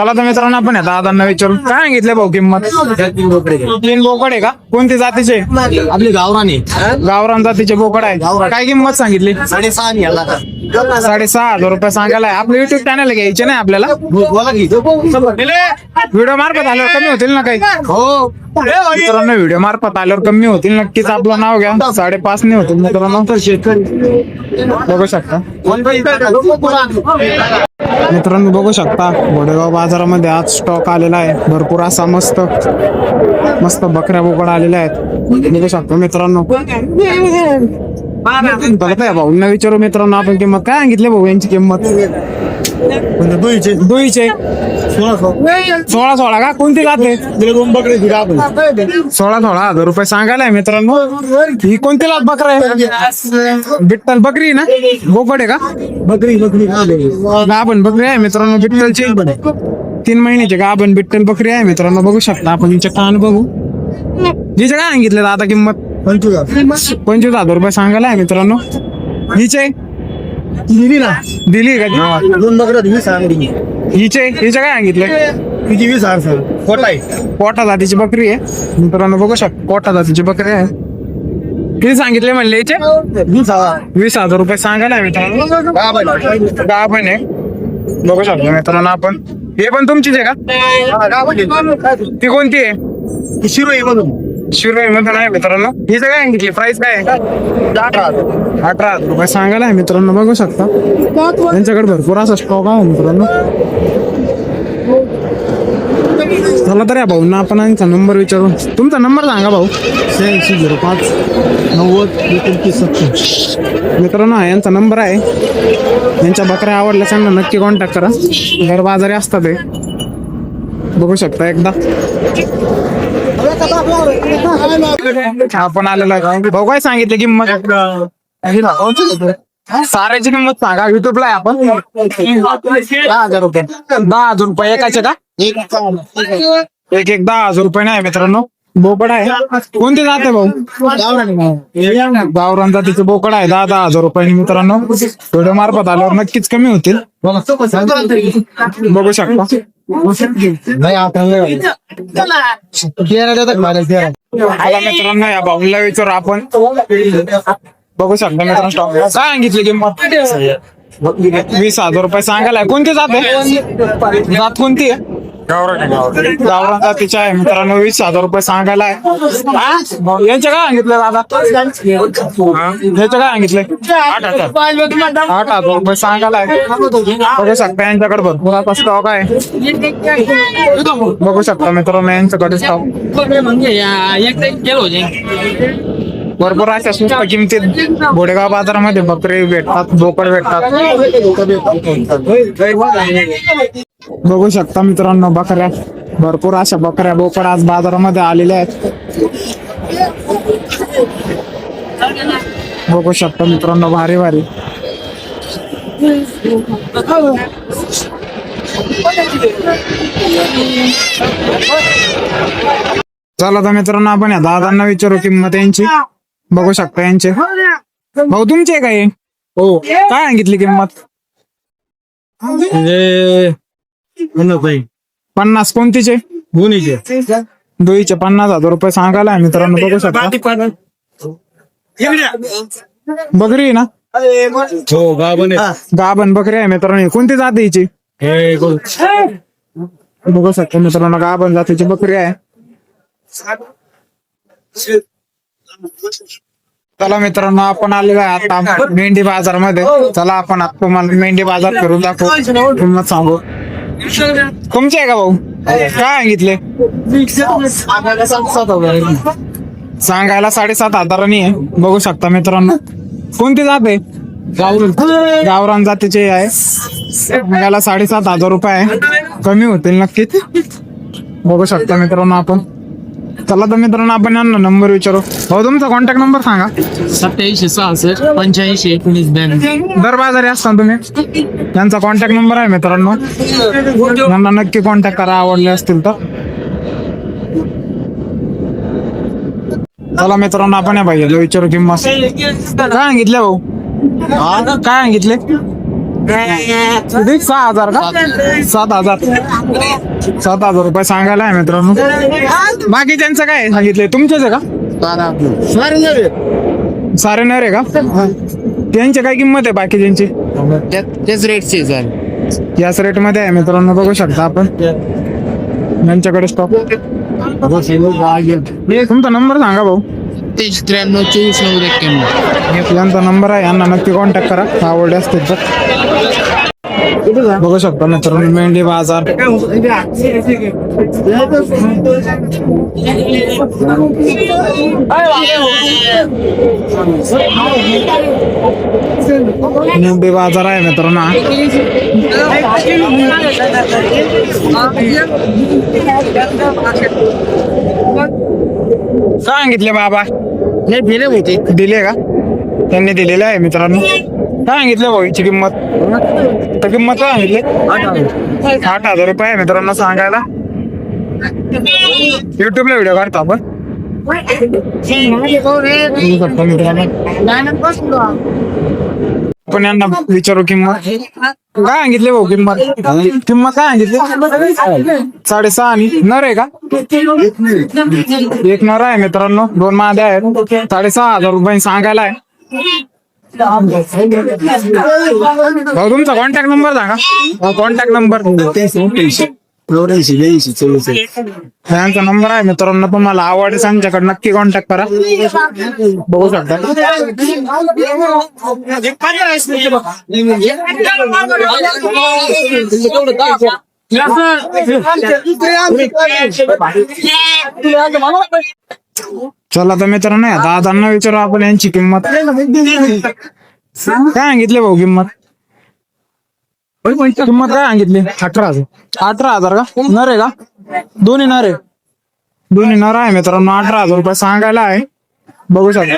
चला तर मित्रांनो आपण या दादांना विचारू. काय सांगितले भाऊ किंमत? तीन बोकड आहे का? कोणती जातीचे? आपली गावरानी. गावरान जातीचे बोकड आहे. काय किंमत सांगितली? साडेसहा साडेसहा हजार रुपये सांगायला आहे. आपलं युट्यूब चॅनल घ्यायचे नाही आपल्याला? व्हिडिओ मार्फत आल्यावर कमी होतील ना काही? हो. मित्रांनो व्हिडिओ मार्फत आल्यावर कमी होतील. नक्कीच आपलं नाव घ्या. साडेपाच नाही होतील मित्रांनो. तर शेतकरी बघू शकता. मित्रांनो बघू शकता घोडेगाव बाजारामध्ये आज स्टॉक आलेला आहे. भरपूर असा मस्त मस्त बकऱ्या बोकड आलेल्या आहेत. बघू शकतो मित्रांनो. बघत आहे भाऊ विचारू मित्रांनो आपण किंमत. काय सांगितले भाऊ यांची किंमत? दुईचे दुईचे. सोळा सोळा सोळा का? कोणती जाते दोन बकरे दिले आपण. सोळा सोळा हजार रुपये सांगायला आहे मित्रांनो. ही कोणती लाच बकरा आहे? बिट्टल बकरी ना? बोकड आहे का? बकरी बकरी. गाभण बकरी आहे मित्रांनो बिट्टलची. तीन महिन्याची गाभण बिट्टल बकरी आहे मित्रांनो बघू शकता आपण हिचे कान बघू. हिचे काय सांगितलं आता किंमत? पंचवीस पंचवीस हजार रुपये सांगायला आहे मित्रांनो. हिचे? दिली ना. दिली का? दोन बकऱ्या वीस सांगली हिचे हिचे काय सांगितले? किती वीस हजार सर खोटा आहे कोटा जातीची बकरी आहे. मित्रांनो बघू शकता कोटा जातीची बकरी आहे. किती सांगितले म्हणले हिचे? वीस हजार. वीस हजार रुपये सांगायला मित्रांनो गाभण का पण आहे. बघू शकतो मित्रांनो आपण. हे पण तुमचीच आहे का? ती कोणती आहे? शिरोई म्हणून शिरोई मध्ये नाही मित्रांनो. हिचं काय सांगितली प्राइस काय आहे? अठरा रुपये सांगायला आहे मित्रांनो बघू शकता. त्यांच्याकडे भरपूर असा स्टॉक आहे मित्रांनो. चला तर या भाऊंना आपण यांचा नंबर विचारू तुमचा नंबर सांगा भाऊ. शहाऐंशी झिरो पाच नव्वद एकोणतीस सत्तर. मित्रांनो हा यांचा नंबर आहे. यांच्या बकऱ्या आवडल्या त्यांना नक्की कॉन्टॅक्ट करा. घर बाजारी असतात ते. बघू शकता एकदा. आपण आलेला भाऊ काय सांगितलं किंमत? साऱ्याची किंमत सांगा. युट्यूबला आपण. दहा हजार रुपये. दहा हजार रुपये. एकाचे का? एक एक दहा हजार रुपये नाही मित्रांनो. बोकड आहे. कोणते जाते भाऊ? गावरान जातीचे बोकड आहे. दहा दहा हजार रुपये मित्रांनो. व्हिडिओ मार्फत आल्यावर नक्कीच कमी होतील. बघू शकता. नाही आता नाही मला मित्रांनो या भाऊला विचारू आपण. बघू शकतो मित्रांनो स्टॉक काय सांगितली किंमत? वीस हजार रुपये सांगायला. कोणती जात आहे? जात कोणती आहे? गावरान जातीची आहे. मित्रांनो, वीस हज़ार रुपये सांगायला आहे. यांचे काय सांगितले दादा? काय सांगितले? आठ हज़ार. रुपये सांगायला शकता यांच्याकडे भरपूर स्टॉक आहे. बघू शकता मित्रांनो, यांच्याकडे स्टॉक भरपूर किमतीत बाजारामध्ये बकरी भेटतात, बोकड भेटतात. बघू शकता मित्रांनो बकऱ्या. भरपूर अशा बकऱ्या बोकड आज बाजारामध्ये आलेल्या आहेत. बघू शकता मित्रांनो भारी भारी. चला तर मित्रांनो आपण या दादांना विचारू किंमत यांची. बघू शकता यांचे. भाऊ तुमचे आहे का हे? हो. काय सांगितली किंमत? पन्नास कोणतीचे? गुन्हेचे दोईचे पन्नास हजार रुपये सांगायला मित्रांनो बघू शकता. बकरी आहे ना? हो गाभण गाभण बकरी आहे मित्रांनो. ही कोणती जाती हिची? हे बघू शकता मित्रांनो गाभण जातीची बकरी आहे. चला मित्रांनो आपण आलेलो आहे आता मेंढी बाजारमध्ये. चला आपण आता तुम्हाला मेंढी बाजार फिरून दाखवू. किंमत सांगू. तुमचे आहे का भाऊ? काय सांगितले? सांगायला साडेसात हजारांनी आहे. बघू शकता मित्रांनो. कोणती जात आहे? गावरान. गावरान जातीचे आहे. सांगायला साडेसात हजार रुपये आहे. कमी होतील नक्कीच. बघू शकता मित्रांनो आपण. चला तर मित्रांनो आपण यांना नंबर विचारू. भाऊ तुमचा कॉन्टॅक्ट नंबर सांगा. सत्याऐंशी सहासष्ट पंच्याऐंशी एकोणीस ब्याण्णव. दर बाजारी असता तुम्ही? त्यांचा कॉन्टॅक्ट नंबर आहे मित्रांनो. त्यांना नक्की कॉन्टॅक्ट करा आवडले असतील तर. चला मित्रांनो आपण या भाईला विचारू किंमत काय सांगितले भाऊ? काय सांगितले? किती सहा हजार का? सात हजार. सात हजार रुपये सांगायला आहे मित्रांनो. बाकी त्यांचं काय आहे सांगितलंय? तुमचेच आहे का? सारे नर आहे का? त्यांची काय किंमत आहे बाकी त्यांची? तेच रेटचे सर याच रेटमध्ये आहे मित्रांनो बघू शकता आपण. यांच्याकडे स्टॉक तुमचा नंबर सांगा भाऊ. तेच त्र्याण्णव चोवीस नऊ एक्क्याण्णव. यांचा नंबर आहे. यांना नक्की कॉन्टॅक्ट करा. आवडले असतील तर. बघू शकता मित्रांनो मेंढी बाजार. मेंढी बाजार आहे मित्रांनो. सांगितले बाबा. नाही फिरे होते. दिले का? त्यांनी दिलेलं आहे मित्रांनो. काय सांगितलं भाऊची किंमत? तर किंमत काय सांगितली? आठ हजार रुपये आहे मित्रांनो सांगायला. युट्यूबला व्हिडिओ काढतो आपण. आपण यांना विचारू किंमत. काय सांगितले भाऊ किंमत? किंमत काय सांगितली? साडेसहा आणि नर आहे का? एक नर आहे मित्रांनो. दोन मादे आहेत. साडेसहा हजार रुपये सांगायला आहे. भाऊ तुमचा कॉन्टॅक्ट नंबर सांगा. कॉन्टॅक्ट नंबर ब्याऐंशी चोवीस यांचा नंबर आहे मित्रांनो. तुम्हाला आवड त्यांच्याकडे नक्की कॉन्टॅक्ट करा. बघू शकता. चला तर मित्रांनो या दादांना विचारू आपण यांची किंमत काय सांगितले भाऊ किंमत किंमत काय सांगितली अठरा हजार अठरा हजार का नर आहे का दोन्ही नर आहे दोन्ही नर आहे मित्रांनो अठरा हजार रुपये सांगायला आहे बघू शकता